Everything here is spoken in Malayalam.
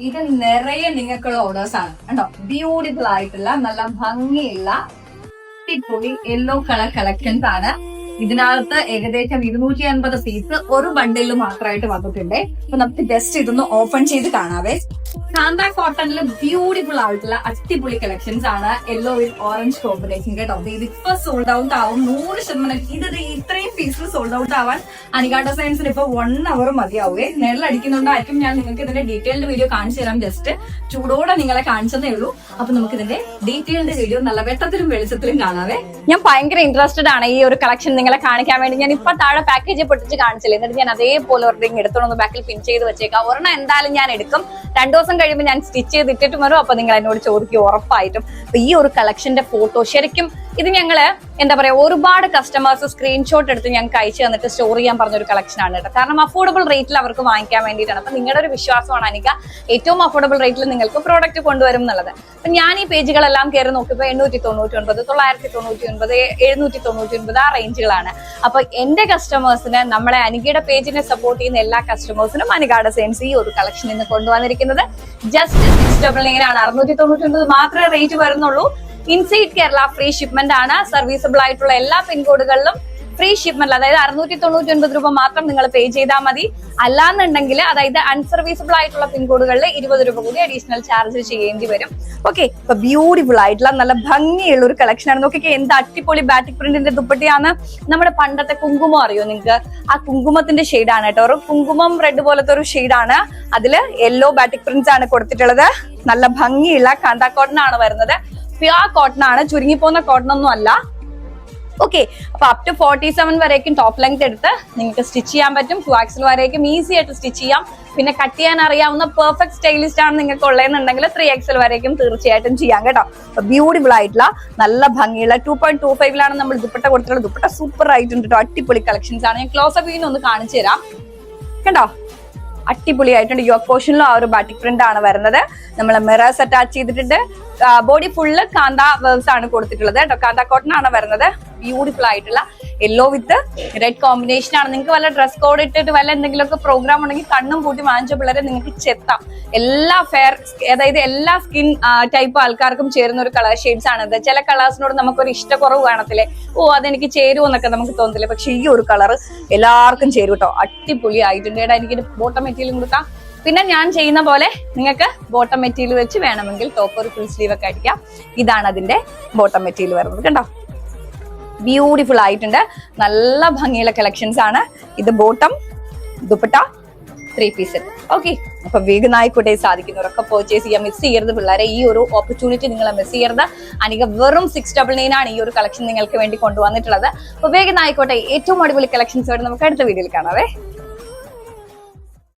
ഇത് നിറയെ നിങ്ങൾക്കുള്ള ഓർഡേഴ്സ് ആണ്. കണ്ടോ? ബ്യൂട്ടിഫുൾ ആയിട്ടുള്ള നല്ല ഭംഗിയുള്ള അടിപൊളി യെല്ലോ കളർ കളക്ഷൻസ് ആണ്. ഇതിനകത്ത് ഏകദേശം ഇരുന്നൂറ്റി അൻപത് പീസ് ഒരു ബണ്ടിൽ മാത്രമായിട്ട് വന്നിട്ടുണ്ട്. അപ്പൊ നമുക്ക് ജസ്റ്റ് ഇതൊന്ന് ഓപ്പൺ ചെയ്ത് കാണാവേ. സാന്താ കോട്ടണിൽ ബ്യൂട്ടിഫുൾ ആയിട്ടുള്ള അടിപൊളി കളക്ഷൻസ് ആണ്. യെല്ലോ വിത്ത് ഓറഞ്ച് കോമ്പിനേഷൻ കേട്ടോ? ഇത് ഇപ്പൊ സോൾഡ് ഔട്ട് ആവും. നൂറ് ശതമാനം. ഇത് ദേ ഇത്രയും പീസിൽ സോൾഡ് ഔട്ട് ആവാൻ അനികാട്ട സയൻസിന് ഇപ്പൊ വൺ അവർ മതിയാവുകയെ നെല്ലടിക്കുന്നുണ്ടായിരിക്കും ഞാൻ നിങ്ങൾക്ക് ഇതിന്റെ ഡീറ്റെയിൽഡ് വീഡിയോ കാണിച്ചു തരാം. ജസ്റ്റ് ചൂടോടെ നിങ്ങളെ കാണിച്ചതേ ഉള്ളൂ. അപ്പൊ നമുക്ക് ഇതിന്റെ ഡീറ്റെയിൽഡ് വീഡിയോ നല്ല വെട്ടത്തിലും വെളിച്ചത്തിലും കാണാവേ. ഞാൻ ഭയങ്കര ഇൻട്രസ്റ്റഡ് ആണ് ഈ ഒരു കളക്ഷൻ നിങ്ങളെ കാണിക്കാൻ വേണ്ടി. ഞാൻ ഇപ്പൊ താഴെ പാക്കേജ് പൊട്ടിച്ച് കാണിച്ചില്ല? എന്നിട്ട് ഞാൻ അതേപോലെ ഒരെണ്ണം എടുത്തോണ്ട് ബാക്കിൽ പിൻ ചെയ്ത് വെച്ചേക്കാം. ഒരെണ്ണം എന്തായാലും ഞാൻ എടുക്കും. രണ്ടു ദിവസം കഴിയുമ്പോൾ ഞാൻ സ്റ്റിച്ച് ചെയ്ത് ഇട്ടിട്ട് വരും. അപ്പൊ നിങ്ങൾ എന്നോട് ചോദിക്കും ഉറപ്പായിട്ടും. ഈ ഒരു കളക്ഷന്റെ ഫോട്ടോ ശരിക്കും ഇത് ഞങ്ങൾ എന്താ പറയാ ഒരുപാട് കസ്റ്റമേഴ്സ് സ്ക്രീൻഷോട്ട് എടുത്ത് ഞങ്ങൾക്ക് അയച്ചു തന്നിട്ട് സ്റ്റോർ ചെയ്യാൻ പറഞ്ഞ ഒരു കളക്ഷൻ ആണ് കേട്ടോ. കാരണം അഫോർഡബിൾ റേറ്റിൽ അവർക്ക് വാങ്ങിക്കാൻ വേണ്ടിയിട്ടാണ്. അപ്പൊ നിങ്ങളുടെ ഒരു വിശ്വാസമാണ് എനിക്ക് ഏറ്റവും അഫോർഡബിൾ റേറ്റിൽ നിങ്ങൾക്ക് പ്രോഡക്റ്റ് കൊണ്ടുവരും എന്നുള്ളത്. അപ്പൊ ഞാൻ ഈ പേജുകളെല്ലാം കയറി നോക്കിയപ്പോൾ എണ്ണൂറ്റി തൊണ്ണൂറ്റി ഒൻപത് തൊള്ളായിരത്തി തൊണ്ണൂറ്റി ഒൻപത് എഴുന്നൂറ്റി തൊണ്ണൂറ്റി ഒൻപത് ആ റേഞ്ചുകളാണ് അപ്പൊ എന്റെ കസ്റ്റമേഴ്സിന് നമ്മളെ അനികയുടെ പേജിനെ സപ്പോർട്ട് ചെയ്യുന്ന എല്ലാ കസ്റ്റമേഴ്സിനും അനികാട സെയിൻസ് ഈ ഒരു കളക്ഷൻ ഇന്ന് കൊണ്ടുവന്നിരിക്കുന്നത്. ജസ്റ്റ് സിക്സ് ഡബിൾ നയൻ അറുന്നൂറ്റി തൊണ്ണൂറ്റി ഒൻപത് മാത്രമേ റേറ്റ് വരുന്നുള്ളൂ. ഇൻസൈഡ് കേരള ഫ്രീ ഷിപ്മെന്റ് ആണ്. സർവീസബിൾ ആയിട്ടുള്ള എല്ലാ പിൻകോഡുകളിലും ഫ്രീ ഷിപ്മെന്റ് അതായത് അറുന്നൂറ്റി തൊണ്ണൂറ്റി ഒൻപത് രൂപ മാത്രം നിങ്ങൾ പേ ചെയ്താൽ മതി. അല്ലാന്നുണ്ടെങ്കിൽ അതായത് അൺസർവീസബിൾ ആയിട്ടുള്ള പിൻകോഡുകളിൽ ഇരുപത് രൂപ കൂടി അഡീഷണൽ ചാർജ് ചെയ്യേണ്ടി വരും. ഓക്കെ ഇപ്പൊ ബ്യൂട്ടിഫുൾ ആയിട്ടുള്ള നല്ല ഭംഗിയുള്ള ഒരു കളക്ഷൻ ആണ്. നോക്കിക്കേ എന്ത് അടിപൊളി ബാറ്റിക് പ്രിന്റിന്റെ ദുപ്പട്ടിയാണ്. നമ്മുടെ പണ്ടത്തെ കുങ്കുമം അറിയോ നിങ്ങൾക്ക്? ആ കുങ്കുമത്തിന്റെ ആണ് കേട്ടോ. ഒരു കുങ്കുമം റെഡ് പോലത്തെ ഒരു ആണ്. അതിൽ യെല്ലോ ബാറ്റിക് പ്രിന്റ്സ് ആണ് കൊടുത്തിട്ടുള്ളത്. നല്ല ഭംഗിയുള്ള കാന്താക്കോട്ടനാണ് വരുന്നത്. പ്യുവർ കോട്ടൺ ആണ് ചുരുങ്ങിപ്പോകുന്ന കോട്ടൺ ഒന്നും അല്ല. ഓക്കെ അപ്പൊ അപ് ടു ഫോർട്ടി സെവൻ വരേക്കും ടോപ്പ് ലെങ്ത് എടുത്ത് നിങ്ങൾക്ക് സ്റ്റിച്ച് ചെയ്യാൻ പറ്റും. ടു ആക്സിൽ വരേക്കും ഈസി ആയിട്ട് സ്റ്റിച്ച് ചെയ്യാം. പിന്നെ കട്ട് ചെയ്യാൻ അറിയാവുന്ന പെർഫെക്റ്റ് സ്റ്റൈലിസ്റ്റ് ആണ് നിങ്ങൾക്ക് ഉള്ളതെന്നുണ്ടെങ്കിൽ ത്രീ എക്സൽ വരേക്കും തീർച്ചയായിട്ടും ചെയ്യാം കേട്ടോ. ബ്യൂട്ടിഫുൾ ആയിട്ടുള്ള നല്ല ഭംഗിയുള്ള ടു പോയിന്റ് ടു ഫൈവിലാണ് നമ്മൾ ദുപ്പട്ട കൊടുത്തിട്ടുള്ളത്. ദുപ്പട്ട സൂപ്പർ ആയിട്ടുണ്ട് കേട്ടോ. അടിപൊളി കളക്ഷൻസ് ആണ്. ഞാൻ ക്ലോസ് അപ്പ് ഒന്ന് കാണിച്ചു തരാം. കണ്ടോ? അടിപൊളിയായിട്ടുണ്ട്. യോക്ക് പോർഷനിലും ആ ഒരു ബാറ്റിക് പ്രിന്റ് ആണ് വരുന്നത്. നമ്മൾ മിറേഴ്സ് അറ്റാച്ച് ചെയ്തിട്ടുണ്ട്. ബോഡി ഫുള്ള് കാന്ത വേർസ് ആണ് കൊടുത്തിട്ടുള്ളത് കേട്ടോ. കാന്ത കോട്ടൺ ആണ് വരുന്നത്. ബ്യൂട്ടിഫുൾ ആയിട്ടുള്ള യെല്ലോ വിത്ത് റെഡ് കോമ്പിനേഷൻ ആണ്. നിങ്ങൾക്ക് വല്ല ഡ്രസ് കോഡ് ഇട്ടിട്ട് വല്ല എന്തെങ്കിലുമൊക്കെ പ്രോഗ്രാം ഉണ്ടെങ്കിൽ കണ്ണും പൂട്ടി വാങ്ങിച്ച പിള്ളേരെ നിങ്ങൾക്ക് ചെത്താം. എല്ലാ ഫെയർ അതായത് എല്ലാ സ്കിൻ ടൈപ്പ് ആൾക്കാർക്കും ചേരുന്ന ഒരു കളർ ഷെയ്ഡ്സ് ആണ് ഇത്. ചില കളേഴ്സിനോട് നമുക്കൊരു ഇഷ്ടക്കുറവ് കാണത്തില്ലേ? ഓ അതെനിക്ക് ചേരുമെന്നൊക്കെ നമുക്ക് തോന്നത്തില്ലേ? പക്ഷെ ഈ ഒരു കളർ എല്ലാവർക്കും ചേരും കേട്ടോ. അടിപൊളി ആയിട്ടുണ്ട് ഏടാ ബോട്ടം മെറ്റീരിയലും കൊടുക്കാം പിന്നെ ഞാൻ ചെയ്യുന്ന പോലെ നിങ്ങൾക്ക് ബോട്ടം മെറ്റീരിയൽ വെച്ച് വേണമെങ്കിൽ ടോപ്പ് ഒരു ഫുൾ സ്ലീവ് ഒക്കെ അടിക്കാം. ഇതാണ് അതിന്റെ ബോട്ടം മെറ്റീരിയൽ വരുന്നത് കണ്ടോ? ബ്യൂട്ടിഫുൾ ആയിട്ടുണ്ട്. നല്ല ഭംഗിയുള്ള കളക്ഷൻസ് ആണ്. ഇത് bottom dupatta three piece okay അപ്പൊ വേഗം ആയിക്കോട്ടെ സാധിക്കുന്നവരൊക്കെ പർച്ചേസ് ചെയ്യാൻ മിസ് ചെയ്യരുത് പിള്ളേരെ. ഈ ഒരു ഓപ്പർച്യൂണിറ്റി നിങ്ങൾ മിസ് ചെയ്യരുത്. അനിക വെറും സിക്സ് ഡബിൾ നയൻ ആണ് ഈ ഒരു കളക്ഷൻ നിങ്ങൾക്ക് വേണ്ടി കൊണ്ടുവന്നിട്ടുള്ളത്. അപ്പൊ വേഗം ആയിക്കോട്ടെ ഏറ്റവും അടിപൊളി കളക്ഷൻസ് വരെ നമുക്ക് അടുത്ത വീഡിയോയിൽ കാണാവേ